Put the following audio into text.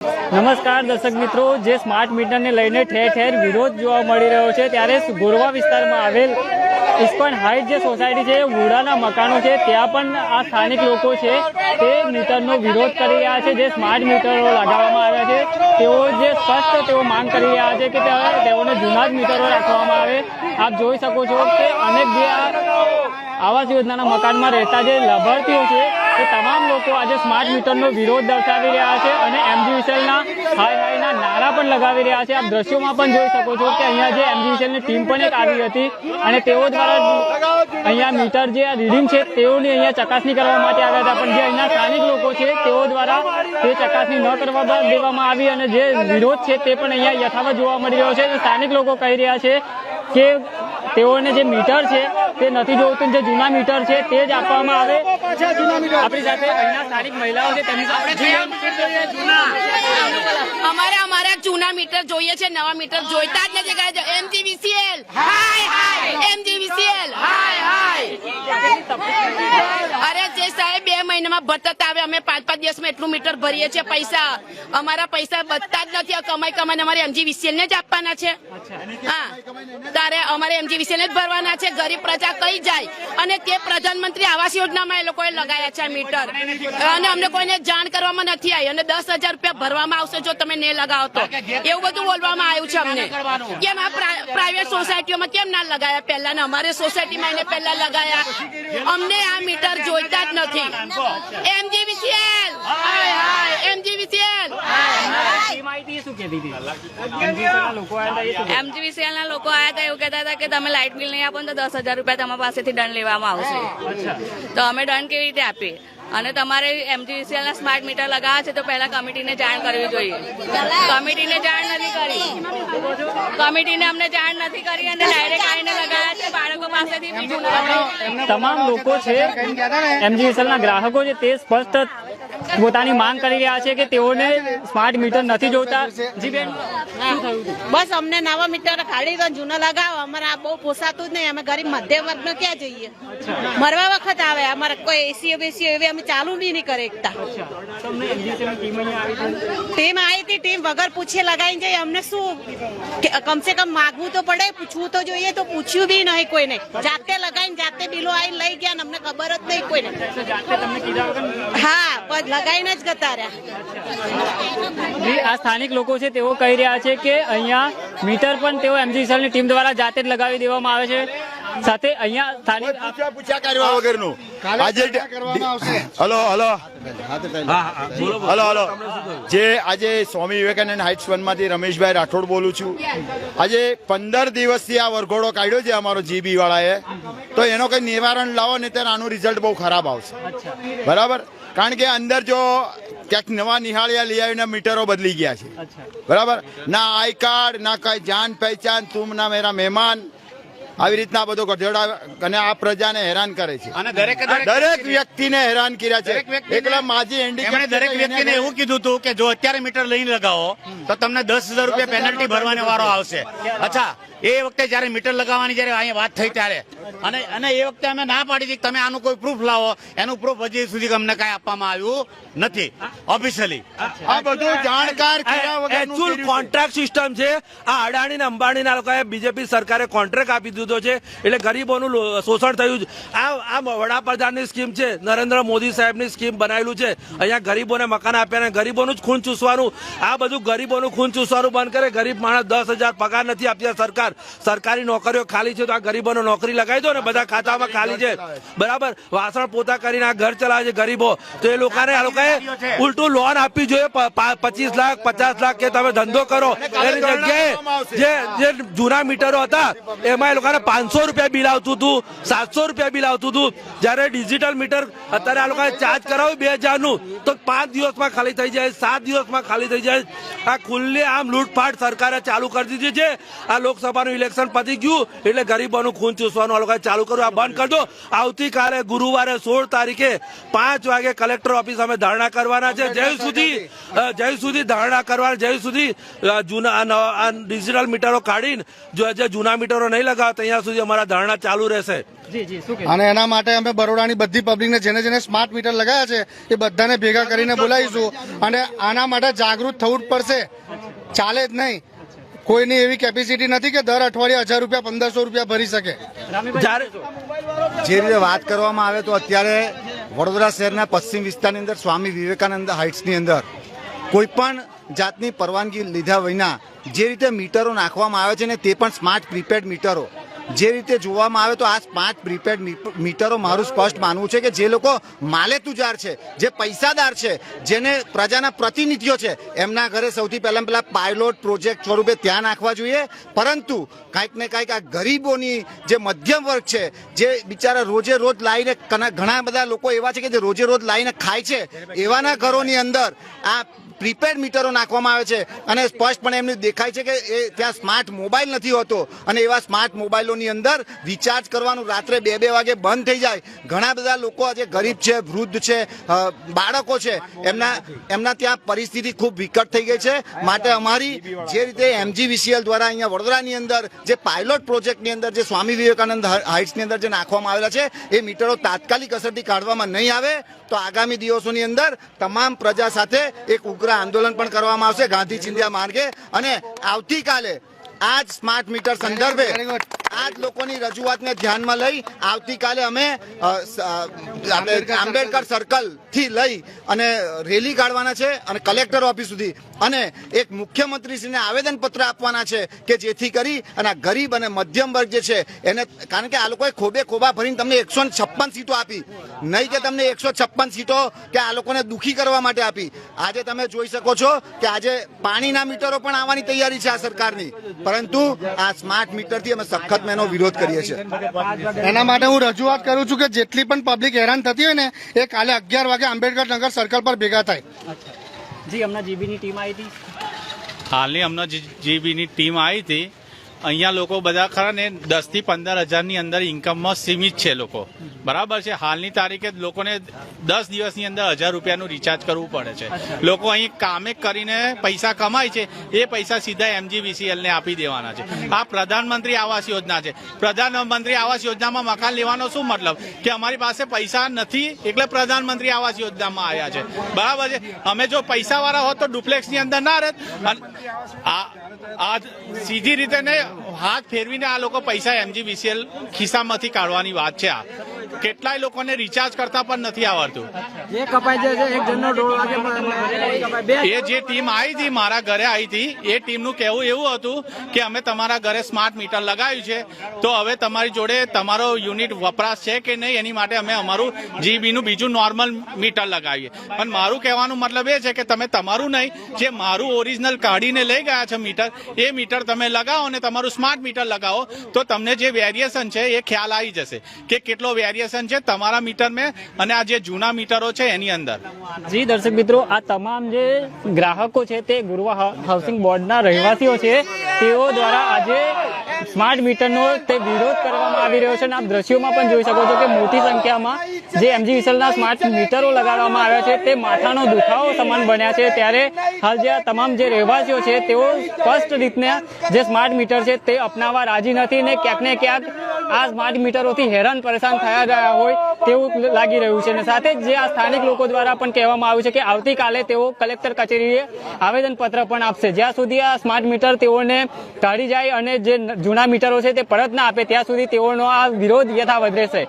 નમસ્કાર, દર્શક મિત્રો. જે સ્માર્ટ મીટરને લઈને ઠેર ઠેર વિરોધ જોવા મળી રહ્યો છે, ત્યારે ગોરવા વિસ્તારમાં આવેલ ઇસ્કોન હાઇટ જે સોસાયટી છે, વુડાના મકાનો છે, ત્યાં પણ આ સ્થાનિક લોકો છે, તે મીટરનો વિરોધ કરી રહ્યા છે, જે સ્માર્ટ મીટરો લગાવવામાં આવ્યા છે. તેઓ જે સ્પષ્ટ તેઓ માંગ કરી રહ્યા છે કે તેઓને જૂના જ મીટરો રાખવામાં આવે. આપ જોઈ શકો છો કે અનેક જે આવાસ યોજનાના મકાનમાં રહેતા જે લાભાર્થીઓ છે તે તમામ લોકો આજે સ્માર્ટ મીટરનો વિરોધ દર્શાવી રહ્યા છે અને એમજીવીસીએલના હાય હાયના નારા પણ લગાવી રહ્યા છે. આપ દ્રશ્યોમાં પણ જોઈ શકો છો કે અહીંયા જે એમજીવીસીએલની ટીમ પણ એક આવી હતી અને તેઓ દ્વારા અહીંયા મીટર જે રીડિંગ છે તેઓની અહીંયા ચકાસણી કરવા માટે આવ્યા હતા. પણ જે અહીંયા સ્થાનિક લોકો છે તેઓ દ્વારા તે ચકાસણી ન કરવા દેવામાં આવી અને જે વિરોધ છે તે પણ અહીંયા યથાવત જોવા મળી રહ્યો છે. સ્થાનિક લોકો કહી રહ્યા છે કે તેઓને જે મીટર છે તે નથી જોઈતું જે જૂના મીટર છે તે જ આપવામાં આવે. આપણી સાથે અહીંયા સ્થાનિક મહિલાઓ છે તેમની અમારે અમારે જૂના મીટર જોઈએ છે નવા મીટર જોઈતા જ નથી કહે છે એમજીવીસીએલ હાય હાય. એમજીવીસીએલ હાય હાય. અરે જે સાહેબ બે મહિનામાં ભરત આવે અમે પાંચ પાંચ દિવસમાં એટલું મીટર ભરીએ છીએ પૈસા અમારા પૈસા બચતા જ નથી કમાઈ કમાઈને અમારે એમજીવીસીએલ ને જ આપવાના છે હા તારે અમારે એમજીવીસીએલ જ ભરવાના છે ગરીબ પ્રજા કઈ જાય અને તે પ્રધાનમંત્રી આવાસ યોજનામાં એ લોકોએ લગાયા છે મીટર અને અમને કોઈને જાણ કરવામાં નથી આવી અને દસ હજાર રૂપિયા ભરવામાં આવશે જો તમે ને લગાવો તો એવું બધું બોલવામાં આવ્યું છે અમને કેમ આ પ્રા- પ્રાઇવેટ સોસાયટીઓમાં કેમ ના લગાયા પહેલા ને અમારે સોસાયટીમાં એને પહેલા લગાયા અમને આ મીટર જોઈતા જ નથી એમજીવીસીએલ હાય હાય. એમજીવીસીએલ લોકો આવ્યા હતા? એ શું એમજીવીસીએલ ના લોકો આયા હતા એવું કહેતા હતા કે તમે લાઇટ બિલ નહીં આપો ને તો દસ હજાર રૂપિયા તમારા પાસેથી દંડ લેવામાં આવશે. તો અમે દંડ કેવી રીતે આપીએ? અને તમારે એમજીવીસીએલ ના સ્માર્ટ મીટર લગાવવા છે તો પહેલા કમિટીને જાણ કરવી જોઈએ. કમિટીને જાણ નથી કરી. કમિટીને અમને જાણ નથી કરી અને ડાયરેક્ટ આવીને લગાવ્યા છે બાળકો પાસેથી તમામ લોકો છે એમજીવીસીએલના ગ્રાહકો છે, તે સ્પષ્ટ પોતાની માંગ કરી રહ્યા છે કે તેઓને સ્માર્ટ મીટર નથી જોતા. જી બેન? બસ અમને નવા મીટર ખાલી તો જૂના લગાવો. અમારે આ બહુ પોસાતું જ નહીં. અમે ગરીબ મધ્યમ વર્ગ ક્યાં જઈએ? મરવા વખત આવે. અમારે કોઈ એસી બેસી એવી અમે ચાલુ બી નહીં કરે એકતા. ટીમ આવી હતી. ટીમ આવી વગર પૂછે લગાવીને જઈએ. અમને શું? કમસે કમ માગવું તો પડે, પૂછવું તો જોઈએ, તો પૂછ્યું બી નહીં કોઈને. જાતે લગાવીને જાતે બિલો આવીને લઈ ગયા ને અમને ખબર જ નહીં કોઈને. હા લગાવીને જ ગતા રહ્યા. આ સ્થાનિક લોકો છે તેઓ કહી રહ્યા છે કે અહીંયા મીટર પણ તેઓ એમજીવીસીએલની ટીમ દ્વારા જાતે જ લગાવી દેવામાં આવે છે. સાથે અહીંયા સ્થાનિક પૂછ્યા પૂછ્યા કરવા વગરનું. આજે હલો હલો. Hello hello. જે આજે સ્વામી વિવેકાનંદ હાઇટ્સ વનમાંથી રમેશભાઈ રાઠોડ બોલું છું. આજે પંદર દિવસથી આ વરઘોડો કાઢ્યો છે અમારો જીબી વાળાએ. તો એનો કંઈ નિવારણ લાવો ને ત્યારે આનું રિઝલ્ટ બહુ ખરાબ આવશે. બરાબર? કારણ કે અંદર જો ક્યાંક નવા નિહાળિયા લઈ આવીને મીટરો બદલી ગયા છે. બરાબર? ના આઈ કાર્ડ ના કઈ જાન પહેચાન તું ના મેરા મહેમાન. આવી રીતના બધો ગઢડા અને આ પ્રજાને હેરાન કરે છે. અને દરેક દરેક વ્યક્તિને હેરાન કર્યા છે. એકલા માજી એમણે દરેક વ્યક્તિને એવું કીધું હતું કે જો અત્યારે મીટર લઈને લગાવો તો તમને દસ હજાર રૂપિયા પેનલ્ટી ભરવાનો વારો આવશે. અચ્છા એ વખતે જયારે મીટર લગાવવાની જયારે અહીંયા વાત થઈ ત્યારે. અને અને એ વખતે અમે ના પાડી હતી કે તમે આનું કોઈ પ્રૂફ લાવો. એનું પ્રૂફ હજી સુધી અમને કઈ આપવામાં આવ્યું નથી. ઓફિશિયલી આ બધું જાણકાર. કોન્ટ્રાક્ટ સિસ્ટમ છે. આ અડાણી ને અંબાણી ના લોકોએ બીજેપી સરકારે કોન્ટ્રાક્ટ આપી દીધો છે એટલે ગરીબોનું શોષણ થયું આ આ વડાપ્રધાનની સ્કીમ છે નરેન્દ્ર મોદી સાહેબની સ્કીમ બનાવેલું છે. અહીંયા ગરીબોને મકાન આપ્યા ગરીબોનું જ ખૂન ચૂસવાનું. આ બધું ગરીબોનું ખૂન ચૂસવાનું બંધ કરે. ગરીબ માણસ દસ હજાર પગાર નથી આપતી સરકાર. સરકારી નોકરીઓ ખાલી છે તો આ ગરીબોને નોકરી લગાવી દો ને બધા ખાતામાં ખાલી છે. બરાબર? વાસણ પોતા કરીને આ ઘર ચલાવે છે ગરીબો. તો એ લોકોને આ લોકોએ ઉલટું લોન આપવી જોઈએ. પચીસ લાખ પચાસ લાખ કે તમે ધંધો કરો. એની જગ્યાએ જે જે જૂના મીટરો હતા એમાં એ લોકોને પાંચસો રૂપિયા બિલ આવતું હતું, સાતસો રૂપિયા બિલ આવતું હતું. જ્યારે ડિજિટલ મીટર અત્યારે આ લોકોએ ચાર્જ કરાવ્યું બે હજારનું, તો પાંચ દિવસમાં ખાલી થઈ જાય, સાત દિવસમાં ખાલી થઈ જાય. આ ખુલ્લે આમ લૂંટફાટ સરકારે ચાલુ કરી દીધી છે. આ લોકસભાનું ઇલેક્શન પતી ગયું, એટલે ગરીબોનું ખૂન ચૂસવાનું આ લોકોએ ચાલુ કર્યું. આ બંધ કરજો આવતીકાલે ગુરુવારે સોળ તારીખે પાંચ વાગે કલેક્ટર ઓફિસ અમે ધરણા કરવાના છે. જ્યાં સુધી જય સુધી ધરણા કરવાના, જ્યાં સુધી જૂના ડિજિટલ મીટરો કાઢીને, જે જૂના મીટરો નહીં લગાવતા ત્યાં સુધી અમારા ધરણા ચાલુ રહેશે. જી જી શું અને એના માટે અમે બરોડાની બધી પબ્લિકને જેને જેને સ્માર્ટ મીટર લગાવ્યા છે એ બધાને ભેગા કરીને બોલાવીશું. અને આના માટે જાગૃત થવું જ પડશે. ચાલે જ નહીં. કોઈની એવી કેપેસિટી નથી કે દર અઠવાડિયે હજાર રૂપિયા પંદરસો રૂપિયા ભરી શકે. જે રીતે વાત કરવામાં આવે તો અત્યારે વડોદરા શહેરના પશ્ચિમ વિસ્તારની અંદર સ્વામી વિવેકાનંદ હાઇટ્સની અંદર કોઈ પણ જાતની પરવાનગી લીધા વિના જે રીતે મીટરો નાખવામાં આવે છે ને તે પણ સ્માર્ટ પ્રીપેડ મીટરો જે રીતે જોવામાં આવે તો આ પાંચ પ્રીપેડ મીટરો મારું સ્પષ્ટ માનવું છે કે જે લોકો માલે તુજાર છે, જે પૈસાદાર છે, જેને પ્રજાના પ્રતિનિધિઓ છે, એમના ઘરે સૌથી પહેલાં પહેલાં પાયલોટ પ્રોજેક્ટ સ્વરૂપે ત્યાં નાખવા જોઈએ. પરંતુ કાંઈક ને કાંઈક આ ગરીબોની જે મધ્યમ વર્ગ છે, જે બિચારા રોજે રોજ લાવીને ઘણા બધા લોકો એવા છે કે જે રોજે રોજ લાવીને ખાય છે, એવાના ઘરોની અંદર આ પ્રીપેડ મીટરો નાખવામાં આવે છે અને સ્પષ્ટપણે એમને દેખાય છે કે એ ત્યાં સ્માર્ટ મોબાઈલ નથી હોતો અને એવા સ્માર્ટ મોબાઈલોની અંદર રિચાર્જ કરવાનું રાત્રે બે બે વાગે બંધ થઈ જાય. ઘણા બધા લોકો આજે ગરીબ છે, વૃદ્ધ છે બાળકો છે, એમના એમના ત્યાં પરિસ્થિતિ ખૂબ વિકટ થઈ ગઈ છે. માટે અમારી જે રીતે એમજીવીસીએલ દ્વારા અહીંયા વડોદરાની અંદર જે પાયલોટ પ્રોજેક્ટની અંદર જે સ્વામી વિવેકાનંદ હાઇટ્સની અંદર જે નાખવામાં આવેલા છે, એ મીટરો તાત્કાલિક અસરથી કાઢવામાં નહીં આવે. તો આગામી દિવસોની અંદર તમામ પ્રજા સાથે એક ઉગ્ર આંદોલન પણ કરવામાં આવશે ગાંધી ચિંધ્યા માર્ગે. અને આવતીકાલે આ જ સ્માર્ટ મીટર સંદર્ભે આ જ લોકોની રજૂઆતને ધ્યાનમાં લઈ આવતીકાલે અમે આંબેડકર સર્કલ થી લઈ અને રેલી કાઢવાના છે અને કલેક્ટર ઓફિસ સુધી. અને એક મુખ્યમંત્રીશ્રીને આવેદન પત્ર આપવાના છે કે જેથી કરી અને ગરીબ અને મધ્યમ વર્ગ જે છે, એને કારણ કે આ લોકોએ ખોબે ખોબા ભરીને તમને એકસો છપ્પન સીટો આપી. નહીં કે તમને એકસો છપ્પન સીટો કે આ લોકોને દુઃખી કરવા માટે આપી. આજે તમે જોઈ શકો છો કે આજે પાણીના મીટરો પણ આવવાની તૈયારી છે આ સરકારની. પરંતુ આ સ્માર્ટ મીટરથી અમે સખત એનો વિરોધ કરીએ છીએ. એના માટે હું રજૂઆત કરું છું કે જેટલી પણ પબ્લિક હેરાન થતી હોય ને, એ કાલે અગિયાર વાગે આંબેડકર નગર સર્કલ પર ભેગા થાય. જી હમણાં જીબીની ટીમ આવી હતી? હાલની હમણાં જીબીની ટીમ આવી હતી. અહીંયા લોકો બધા ખરા ને દસથી પંદર હજારની અંદર ઇન્કમમાં સીમિત છે લોકો. બરાબર છે? હાલની તારીખે લોકોને દસ દિવસની અંદર હજાર રૂપિયાનું રિચાર્જ કરવું પડે છે. લોકો અહીં કામે કરીને પૈસા કમાય છે એ પૈસા સીધા એમજીવીસીએલ ને આપી દેવાના છે. આ પ્રધાનમંત્રી આવાસ યોજના છે. પ્રધાનમંત્રી આવાસ યોજનામાં મકાન લેવાનો શું મતલબ? કે અમારી પાસે પૈસા નથી એટલે પ્રધાનમંત્રી આવાસ યોજનામાં આવ્યા છે. બરાબર છે? અમે જો પૈસા વાળા હોત તો ડુપ્લેક્સની અંદર ના રહેત. આ આ સીધી રીતે ને હાથ ફેરવીને આ લોકો પૈસા એમજીવીસીએલ ખિસ્સામાંથી કાઢવાની વાત છે આ. કેટલાય લોકોને રિચાર્જ કરતા પણ નથી આવડતું. એ જે ટીમ આવી હતી મારા ઘરે આવી હતી એ ટીમનું કહેવું એવું હતું કે અમે તમારા ઘરે સ્માર્ટ મીટર લગાવ્યું છે. તો હવે તમારી જોડે તમારો યુનિટ વપરાશ છે કે નહીં એની માટે અમે અમારું જીબીનું બીજું નોર્મલ મીટર લગાવીએ. પણ મારું કહેવાનું મતલબ એ છે કે તમે તમારું નહીં જે મારું ઓરિજિનલ કાઢીને લઈ ગયા છે મીટર એ મીટર તમે લગાવો અને તમારું સ્માર્ટ મીટર લગાવો તો તમને જે વેરિએશન છે એ ખ્યાલ આવી જશે કે કેટલો વેરિએશન છે તમારા મીટર મેં અને આ જે જૂના મીટરો છે એની અંદર. જી, દર્શક મિત્રો, આ તમામ જે ગ્રાહકો છે તે ગુરવા હાઉસિંગ બોર્ડના રહેવાસીઓ છે, તેઓ દ્વારા આજે સ્માર્ટ મીટરનો તે વિરોધ કરવામાં આવી રહ્યો છે અને આપ દ્રશ્યોમાં પણ જોઈ શકો છો કે મોટી સંખ્યામાં જે એમજી વિસલના સ્માર્ટ મીટરો લગાડવામાં આવ્યા છે, તે માથાનો દુખાવો સમાન બન્યા છે. ત્યારે હાલ જે તમામ જે રહેવાસીઓ છે, તેઓ સ્પષ્ટ રીતના જે સ્માર્ટ મીટર છે તે અપનાવવા રાજી નથી ને ક્યાંક ને ક્યાંક આ સ્માર્ટ મીટરોથી હેરાન પરેશાન થયા રહ્યા હોય તેવું લાગી રહ્યું છે. અને સાથે જ જે આ સ્થાનિક લોકો દ્વારા પણ કહેવામાં આવ્યું છે કે આવતીકાલે તેઓ કલેક્ટર કચેરીએ આવેદનપત્ર પણ આપશે. જ્યાં સુધી આ સ્માર્ટ મીટર તેઓને કાઢી જાય અને જે જૂના મીટરો છે તે પરત ના આપે, ત્યાં સુધી તેઓનો આ વિરોધ યથાવત રહેશે.